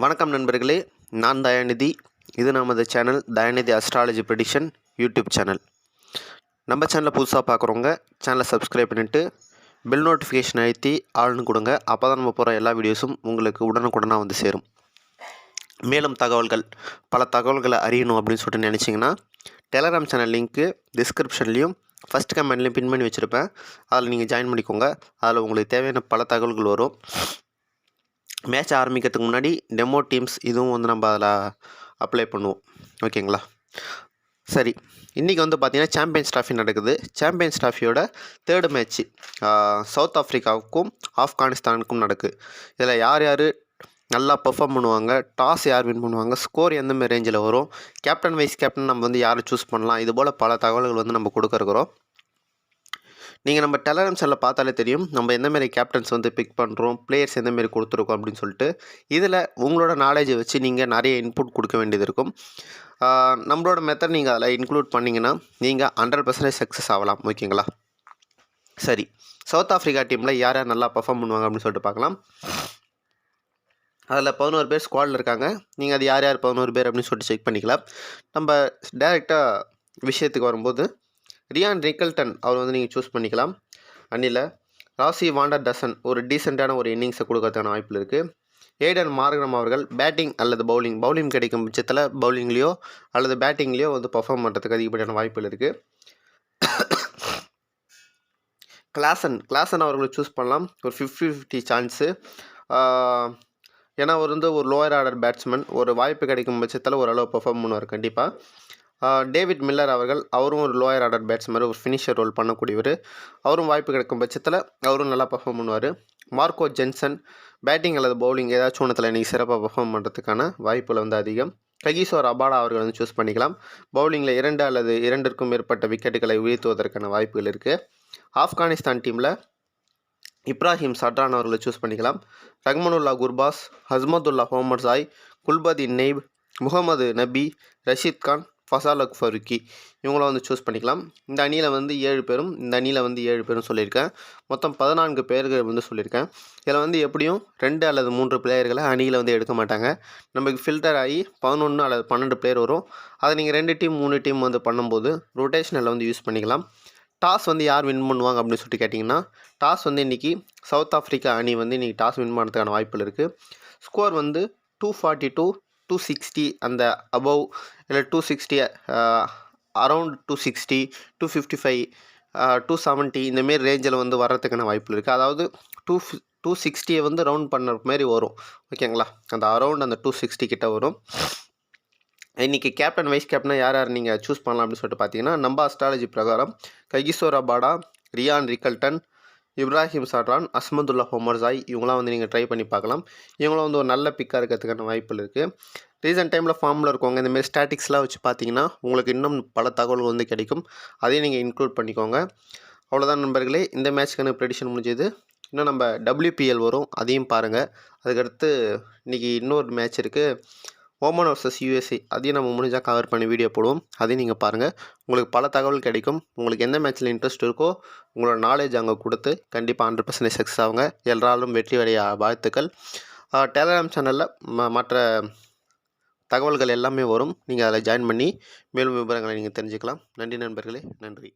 வணக்கம் நண்பர்களே நான் தயாநிதி. இது நமது channel Dayanidhi astrology prediction YouTube channel. நம்ம சேனலை புதுசாக பார்க்குறவங்க சேனலை சப்ஸ்கிரைப் பண்ணிவிட்டு பெல் நோட்டிஃபிகேஷன் அழுத்தி ஆள்னு கொடுங்க. அப்போ தான் நம்ம போகிற எல்லா வீடியோஸும் உங்களுக்கு உடனுக்குடனாக வந்து சேரும். மேலும் தகவல்கள் பல தகவல்களை அறியணும் அப்படின்னு சொல்லிட்டு நினச்சிங்கன்னா டெலகிராம் சேனல் லிங்க்கு டிஸ்கிரிப்ஷன்லேயும் ஃபஸ்ட் கமெண்ட்லேயும் பின் பண்ணி வச்சுருப்பேன். அதில் நீங்கள் ஜாயின் பண்ணிக்கோங்க. அதில் உங்களுக்கு தேவையான பல தகவல்கள் வரும். மேட்ச் ஆரம்பிக்கிறதுக்கு முன்னாடி டெமோ டீம்ஸ் இதுவும் வந்து நம்ம அதில் அப்ளை பண்ணுவோம். ஓகேங்களா? சரி. இன்றைக்கி வந்து பார்த்திங்கன்னா சாம்பியன்ஸ் ட்ராஃபி நடக்குது. சாம்பியன்ஸ் ட்ராஃபியோட தேர்டு மேட்ச்சு சவுத் ஆஃப்ரிக்காவுக்கும் ஆப்கானிஸ்தானுக்கும் நடக்குது இதில் யார் யார் நல்லா பெர்ஃபார்ம் பண்ணுவாங்க டாஸ் யார் வின் பண்ணுவாங்க ஸ்கோர் எந்தமாதிரி ரேஞ்சில் வரும் கேப்டன் வைஸ் கேப்டன் நம்ம வந்து யாரை சூஸ் பண்ணலாம் இது போல் பல தகவல்கள் வந்து நம்ம கொடுக்க இருக்கிறோம். நீங்கள் நம்ம டெலகிராம் சேனலில் பார்த்தாலே தெரியும். நம்ம எந்தமாரி கேப்டன்ஸ் வந்து பிக் பண்ணுறோம் பிளேயர்ஸ் எந்தமாரி கொடுத்துருக்கோம் அப்படின்னு சொல்லிட்டு இதில் உங்களோட நாலேஜை வச்சு நீங்கள் நிறைய இன்புட் கொடுக்க வேண்டியது இருக்கும். நம்மளோட மெத்தட் நீங்கள் அதில் இன்க்ளூட் பண்ணிங்கன்னா நீங்கள் ஹண்ட்ரட் பர்சன்டேஜ் சக்ஸஸ் ஆகலாம். ஓகேங்களா? சரி. சவுத் ஆஃப்ரிக்கா டீமில் யார் யார் நல்லா பர்ஃபார்ம் பண்ணுவாங்க அப்படின்னு சொல்லிட்டு பார்க்கலாம். அதில் பதினோரு பேர் ஸ்குவாடில் இருக்காங்க. நீங்கள் அது யார் யார் பதினோரு பேர் அப்படின்னு சொல்லிட்டு செக் பண்ணிக்கலாம். நம்ம டேரெக்டாக விஷயத்துக்கு வரும்போது ரியான் ரிக்கல்டன் அவர் வந்து நீங்கள் சூஸ் பண்ணிக்கலாம். அன்னில் ராசி வாண்டர் டசன் ஒரு டீசெண்டான ஒரு இன்னிங்ஸை கொடுக்கறதுக்கான வாய்ப்பு இருக்குது ஏடன் மார்கனம் அவர்கள் பேட்டிங் அல்லது பவுலிங் பவுலிங் கிடைக்கும் பட்சத்தில் பவுலிங்லேயோ அல்லது பேட்டிங்லேயோ வந்து பர்ஃபார்ம் பண்ணுறதுக்கு அதிகப்படியான வாய்ப்புகள் இருக்குது கிளாசன் கிளாசன் அவர்களை சூஸ் பண்ணலாம். ஒரு ஃபிஃப்டி ஃபிஃப்டி சான்ஸு ஏன்னா அவர் வந்து ஒரு லோயர் ஆர்டர் பேட்ஸ்மேன் ஒரு வாய்ப்பு கிடைக்கும் பட்சத்தில் ஓரளவு பெர்ஃபார்ம் பண்ணுவார் கண்டிப்பாக டேவிட் மில்லர் அவர்கள் அவரும் ஒரு லோயர் ஆர்டர் பேட்ஸ்மேன் ஒரு ஃபினிஷர் ரோல் பண்ணக்கூடியவர். அவரும் வாய்ப்பு கிடைக்கும் பட்சத்தில் அவரும் நல்லா பர்ஃபார்ம் பண்ணுவார். மார்க்கோ ஜென்சன் பேட்டிங் அல்லது பவுலிங் ஏதாச்சும் ஒன்றத்தில் இன்றைக்கி சிறப்பாக பர்ஃபார்ம் பண்ணுறதுக்கான வாய்ப்புகள் வந்து அதிகம். ககிசோர் அபாடா அவர்கள் வந்து சூஸ் பண்ணிக்கலாம். பவுலிங்கில் இரண்டு அல்லது இரண்டிற்கும் மேற்பட்ட விக்கெட்டுகளை வீழ்த்துவதற்கான வாய்ப்புகள் இருக்குது ஆப்கானிஸ்தான் டீமில் இப்ராஹிம் சட்ரான் அவர்களை சூஸ் பண்ணிக்கலாம். ரஹ்மனுல்லா குர்பாஸ் ஹஸ்மதுல்லா ஹோமர் சாய் குல்பதீன் நெய்ப் முகமது நபி ரஷீத் கான் ஃபசாலக் ஃபருக்கி இவங்கள வந்து சூஸ் பண்ணிக்கலாம். இந்த அணியில் வந்து ஏழு பேரும் இந்த அணியில் வந்து ஏழு பேரும் சொல்லியிருக்கேன். மொத்தம் பதினான்கு பேர்கள் வந்து சொல்லியிருக்கேன். இதில் வந்து எப்படியும் ரெண்டு அல்லது மூன்று பிளேயர்களை அணியில் வந்து எடுக்க மாட்டாங்க. நமக்கு ஃபில்டர் ஆகி பதினொன்று அல்லது பன்னெண்டு பிளேயர் வரும். அதை நீங்கள் ரெண்டு டீம் மூணு டீம் வந்து பண்ணும்போது ரொட்டேஷனில் வந்து யூஸ் பண்ணிக்கலாம். டாஸ் வந்து யார் வின் பண்ணுவாங்க அப்படின்னு சொல்லிட்டு கேட்டிங்கன்னா டாஸ் வந்து இன்றைக்கி சவுத் ஆஃப்ரிக்கா அணி வந்து இன்றைக்கி டாஸ் வின் பண்ணுறதுக்கான வாய்ப்புகள் இருக்குது ஸ்கோர் வந்து two forty two two sixty அந்த அபவ் இல்லை two sixty around two sixty two fifty five two seventy இந்தமாரி ரேஞ்சில் வந்து வர்றதுக்கான வாய்ப்புகள் இருக்குது அதாவது டூ டூ சிக்ஸ்டியை வந்து ரவுண்ட் பண்ணுற மாதிரி வரும். ஓகேங்களா அந்த அரவுண்ட் அந்த டூ சிக்ஸ்டி கிட்ட வரும். இன்றைக்கி கேப்டன் வைஸ் கேப்டனாக யார் யார் நீங்கள் சூஸ் பண்ணலாம் அப்படின்னு சொல்லிட்டு பார்த்தீங்கன்னா நம்ம அஸ்ட்ராலஜி பிரகாரம் Kagiso Rabada Ryan Rickelton Ibrahim Zadran Azmatullah Omarzai இவங்களாம் வந்து நீங்கள் ட்ரை பண்ணி பார்க்கலாம். இவங்களாம் வந்து ஒரு நல்ல பிக்காக இருக்கிறதுக்கான வாய்ப்புகள் இருக்குது ரீசெண்ட் டைமில் ஃபார்மில் இருக்கவங்க இந்தமாரி ஸ்டாட்டிக்ஸ்லாம் வச்சு பார்த்தீங்கன்னா உங்களுக்கு இன்னும் பல தகவல்கள் வந்து கிடைக்கும். அதையும் நீங்கள் இன்க்ளூட் பண்ணிக்கோங்க. அவ்வளோதான் நண்பர்களே இந்த மேட்ச்க்கான ப்ரெடிஷன் முடிஞ்சது. இன்னும் நம்ம டபிள்யூபிஎல் வரும் அதையும் பாருங்கள் அதுக்கடுத்து இன்றைக்கி இன்னொரு மேட்ச் இருக்குது ஓமன் வர்சஸ் யூஎஸ்ஏ அதையும் நம்ம முடிஞ்சால் கவர் பண்ணி வீடியோ போடுவோம். அதையும் நீங்கள் பாருங்கள் உங்களுக்கு பல தகவல் கிடைக்கும். உங்களுக்கு எந்த மேட்ச்சில் இன்ட்ரெஸ்ட் இருக்கோ உங்களோட நாலேஜ் அங்கே கொடுத்து கண்டிப்பாக ஹண்ட்ரட் பர்சன்டேஜ் சக்ஸஸ் ஆகுங்க. எல்லாரும் வெற்றி அடைய வாழ்த்துக்கள். டெலகிராம் சேனலில் ம மற்ற தகவல்கள் எல்லாமே வரும். நீங்கள் அதில் ஜாயின் பண்ணி மேலும் விவரங்களை நீங்கள் தெரிஞ்சுக்கலாம். நன்றி நண்பர்களே. நன்றி.